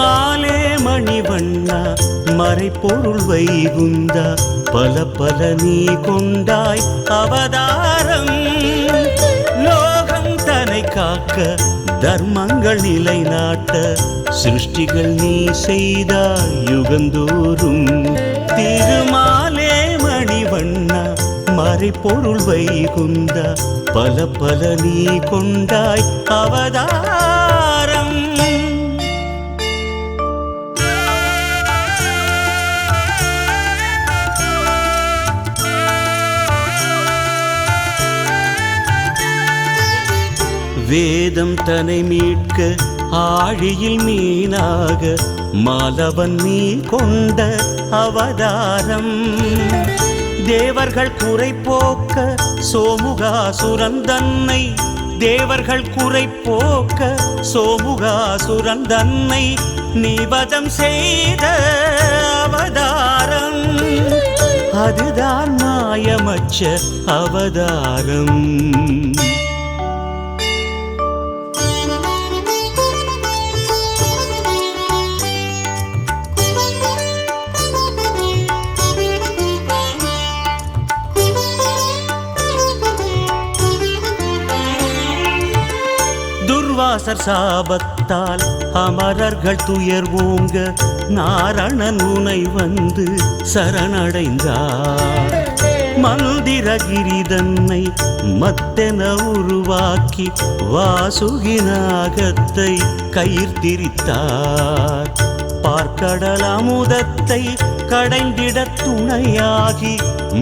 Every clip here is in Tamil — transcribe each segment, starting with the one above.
மாலே மணிவண்ணா மறைப்பொருள் வைகுந்தா பல பல நீ கொண்டாய் அவதாரம். லோகம் தனை காக்க தர்மங்கள் நிலைநாட்ட சிருஷ்டிகள் நீ செய்தாய் யுகந்தோறும். திருமாலே மணிவண்ணா மறைப்பொருள் வைகுந்தா பல பல நீ கொண்டாய் அவதாரம். வேதம் தன்னை மீட்க ஆழியில் மீனாக மாலவன் நீ கொண்ட அவதாரம். தேவர்கள் குறை போக்க சோமுகாசுரன் தன்னை. தேவர்கள் குறை போக்க சோமுகாசுரன் தன்னை. நிபதம் செய்த அவதாரம். அதுதான் மாயமற்ற அவதாரம். துர்வாசர் சாபத்தால் அமரர்கள் துயர் ஓங்க நாரணன் உனை வந்து சரணடைந்தார். மந்திரகிரிதன்னை மத்தென உருவாக்கி வாசுகிநாகத்தை கயிர்த்திரித்தார் பார்க்கடல் அமுதத்தை கடைந்திட துணையாகி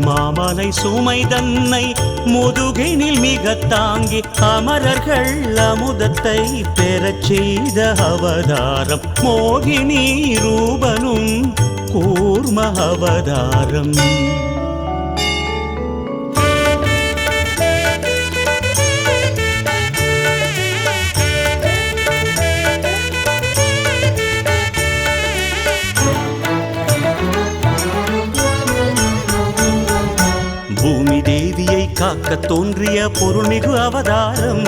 மாமலை சுமை தன்னை முதுகினில் மிக தாங்கி அமரர்கள் அமுதத்தை பெறச் செய்த அவதாரம் மோகினி ரூபனும் கூர்ம அவதாரம். காக்க தோன்றிய பொருள்மிகு அவதாரம்.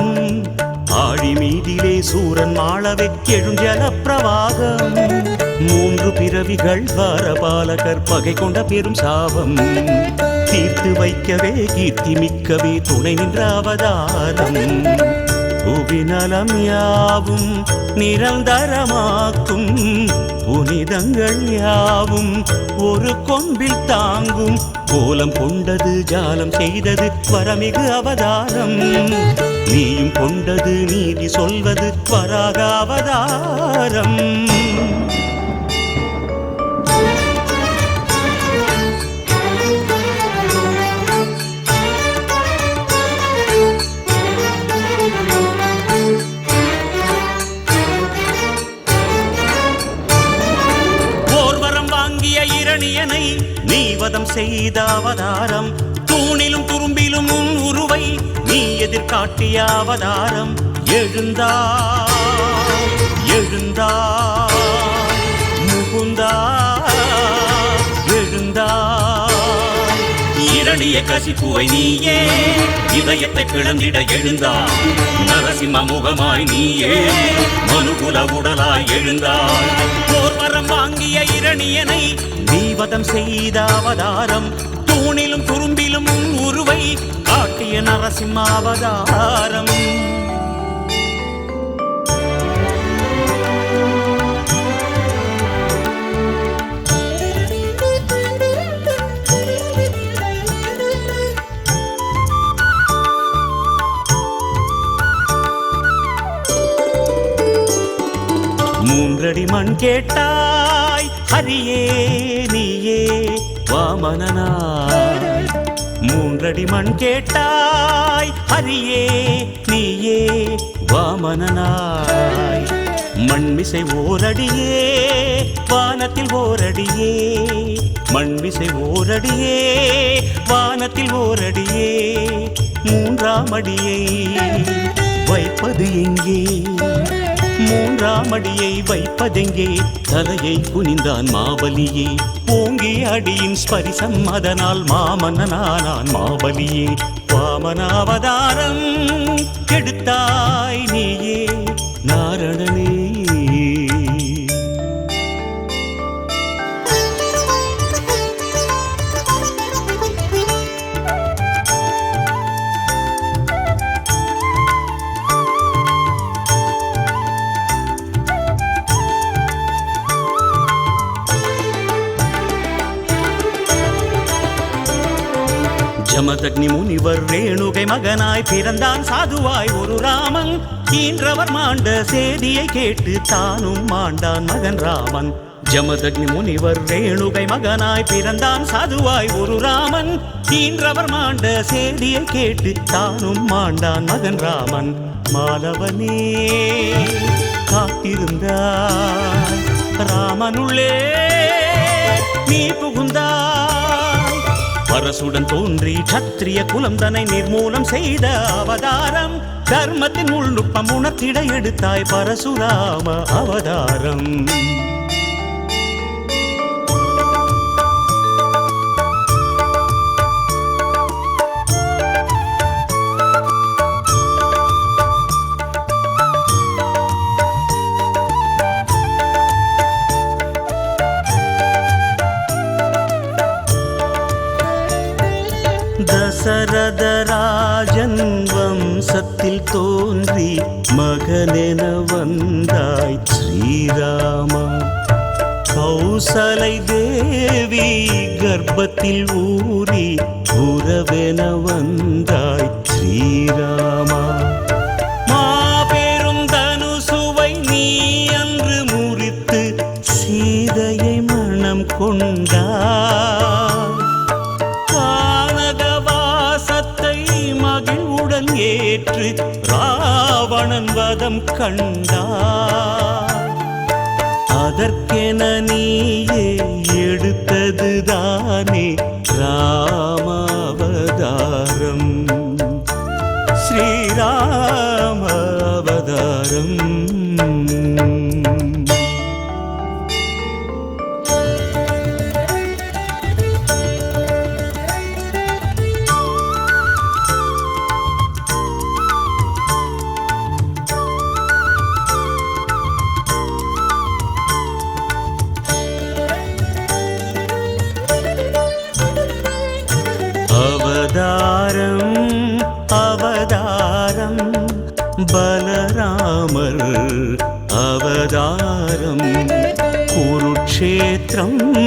ஆழி மீதிலே சூரன் மாளவே எழுஞ்சல பிரவாகம். மூன்று பிறவிகள் வாரபாலகர் பகை கொண்ட பெரும் சாபம். தீர்த்து வைக்கவே கீர்த்தி மிக்கவே துணை நின்ற அவதாரம். புவிநலம் யாவும் நிரந்தரமாக்கும். புனிதங்கள் யாவும் ஒரு கொம்பில் தாங்கும். கோலம் கொண்டது ஜாலம் செய்தது வரமிகு அவதாரம். நீயும் கொண்டது நீதி சொல்வது வராக அவதாரம். போர்வரம் வாங்கிய இரணியனை நீவதம் செய்த அவதாரம் தூணிலும் குறும்பிலும் உன் உருவை நீ எதிர்காட்டிய அவதாரம் எழுந்தா எழுந்தா முகுந்தா எழுந்தா. இரணிய கசிப்புவை நீயே இதயத்தை பிளந்திட எழுந்தா. நரசிம்ம முகமாய் நீயே மனுகுல உடலாய் எழுந்தாய் போர்வரம் வாங்கிய இரணியனை நீவதம் செய்த அவதாரம். தூணிலும் துரும்பிலும் உன் உருவை காட்டிய நரசிம்ம கேட்டாய் ஹரியே நீயே வாமனனாய். மூன்றடி மண் கேட்டாய் ஹரியே நீயே வாமனனாய். மண்மிசை ஓரடியே வானத்தில் ஓரடியே. மண்மிசை ஓரடியே வானத்தில் ஓரடியே. மூன்றாம் அடியை வைப்பது எங்கே? மூன்றாம் அடியை வைப்பதெங்கே? தலையை குனிந்தான் மாபலியே. ஓங்கி அடியின் ஸ்பரிசம் அதனால் மாமன்னனானான் மாபலியே. வாமனாவதாரம் எடுத்தாய் நீயே. நாரணனே இவர் ரேணுகை மகனாய் பிறந்தான் சாதுவாய் ஒரு ராமன். ஈன்றவர் மாண்ட சேதியை கேட்டு தானும் மாண்டான் மகன் ராமன். ஜமதக்னி முனிவர் ரேணுகை மகனாய் பிறந்தான் சாதுவாய் ஒரு ராமன். ஈன்றவர் மாண்ட சேதியை கேட்டு தானும் மாண்டான் மகன் ராமன். மாலவனே காத்திருந்தா ராமனுள்ளே நீ அரசுடன் தோன்றி சத்திரிய குலம் தன்னை நிர்மூலம் செய்த அவதாரம். தர்மத்தின் உள்நுட்பம் உணர்த்திட எடுத்தாய் பரசுராம அவதாரம். வம்சத்தில் தோன்றி மகனென வந்தாய் ஸ்ரீராமா. கௌசலை தேவி கர்ப்பத்தில் ஊறி உறவென வந்தாய் ஸ்ரீராமா. மகிழ்வுடன் ஏற்று ராவணன் வதம் கண்டா அதற்கென நீயே எடுத்ததுதானே ராமாவதாரம். ஸ்ரீராமாவதாரம். அவதாரம் அவதாரம் பலராமர் அவதாரம். குருக்ஷேத்திரம்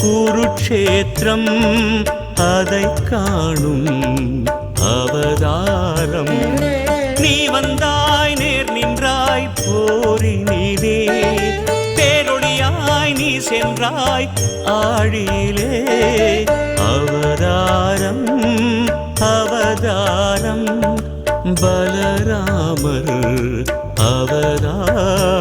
குருக்ஷேத்திரம் அதை காணும் அவதாரம். நீ வந்தாய் நேர் நின்றாய் போரினிலே பேரொழியாய் நீ சென்றாய் ஆழியிலே. அவதாரம். அவதாரம் பலராமர் அவதாரம்.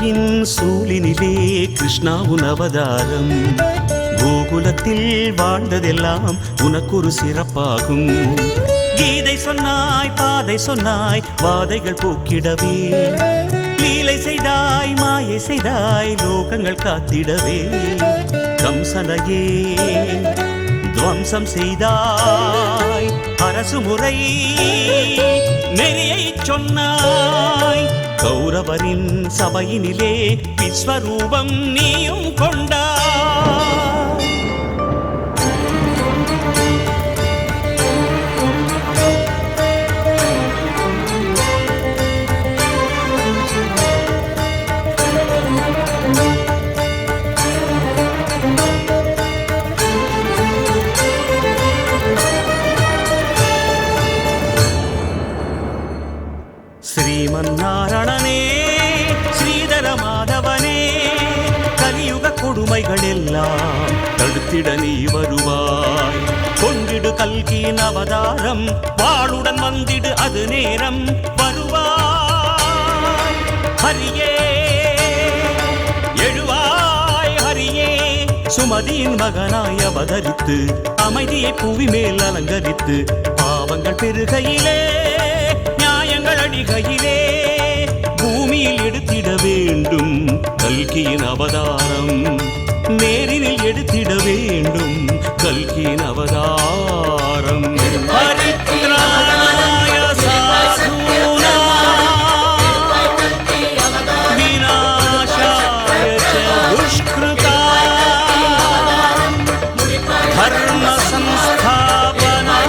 தேவகியின் சூழினிலே கிருஷ்ணாவுன் அவதாரம் கோகுலத்தில் வாழ்ந்ததெல்லாம் உனக்கொரு சிறப்பாகும். கீதை சொன்னாய் பாதை சொன்னாய் வாதைகள் போக்கிடவே. லீலை செய்தாய் மாயை செய்தாய் லோகங்கள் காத்திடவே. கம்சனையே துவம்சம் செய்தாய் அரசு முறை நெறியை சொன்னாய் கௌரவரின் சபையினிலே விஸ்வரூபம் நீயும் கொண்டா கொடுமைகள் எல்லாம் தடுத்திட நீ வருவாய். கொண்டிடு கல்கியின் அவதாரம் வாளுடன் வந்திடு அது நேரம் வருவாய். ஹரியே எழுவாய் ஹரியே. சுமதியின் மகனாய் அவதரித்து அமைதியை புவி மேல் அலங்கரித்து பாவங்கள் பெருகையிலே நியாயங்கள் அடிகையிலே எடுத்திட வேண்டும். கல்கியின் அவதாரம் நேரினில் எடுத்திட வேண்டும். கல்கியின் அவதாரம். संस्थापनाय